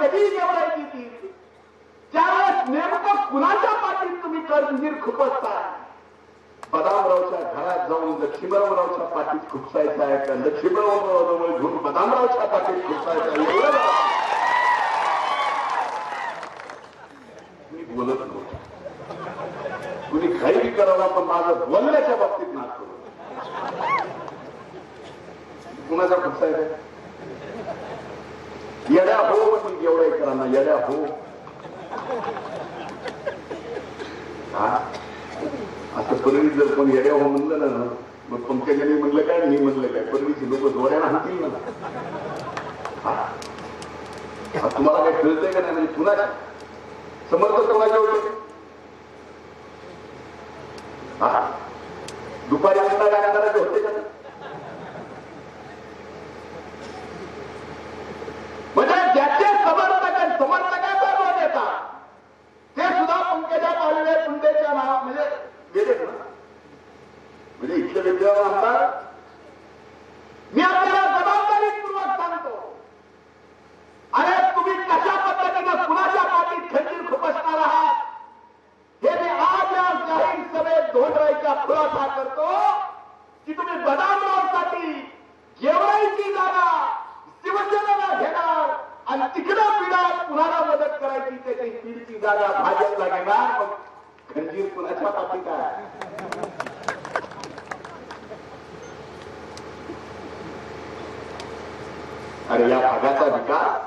कधी निवडायची ती? त्यावेळेस नेमकं कुणाच्या पाठीत तुम्ही कर्मवीर खुपसता बदामरावच्या घरात जाऊन लक्ष्मीरावरावच्या पाठीत खुपसायचं आहे का? लक्ष्मीरावरावजवळ घेऊन बदामरावच्या पाठीत खुपसायचं आहे मी बोलत नव्हतो कुणी खरेदी करावा पण माझं बोलण्याच्या बाबतीत नाच करू. कुणाच्या खुपसायचं येड्या हो म्हणजे एवढ्या इतरांना येड्या हो. आता असं जर कोण येड्या हो म्हणलं ना मग पंकजाने म्हणलं काय मी म्हणलं काय? परळीची लोक जोड्याला राहतील ना. हा? तुम्हाला काय कळतंय का नाही? म्हणजे पुन्हा समर्थ कोणाच्या होते हा? दुपारी अंडा गाण्याचे होते का? म्हणजे इथले विद्यार्थी आमदार मी आपल्याला जबाबदारीपूर्वक सांगतो. अरे तुम्ही कशा पद्धतीनं कुणाच्या पाठीत खंजीर खुपसणार आहात? हे मी आज या जाहीर सभेत धोंडरायचा खुलासा करतो की तुम्ही बदामरावसाठी जेवायची जागा शिवसेनेला घेणार आणि तिकडे पिढ्यात कुणाला मदत करायची त्याची पीडची जागा भाजपला घेणार? मग खंजीर कुणाच्या पाठीत आहे? अरे या भागाचा विकास.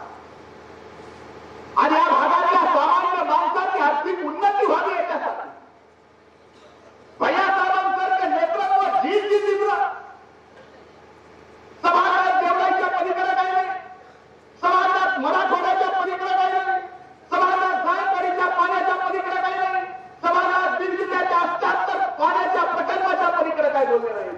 आणि या भागातल्या सामान्य माणसाची आर्थिक उन्नती व्हावी याच्यासाठी. भैया साहेबांसारखे नेतृत्व जी जी तीव्र. समाजात देवळाच्या पलीकडे काही नाही. समाजात मराठवाड्याच्या पलीकडे काही नाही. समाजात जायकवाडीच्या पाण्याच्या पलीकडे काही नाही. समाजात दिल्लीच्या जिल्ह्याच्या पाण्याच्या प्रकल्पाच्या पलीकडे काही बोलले नाही.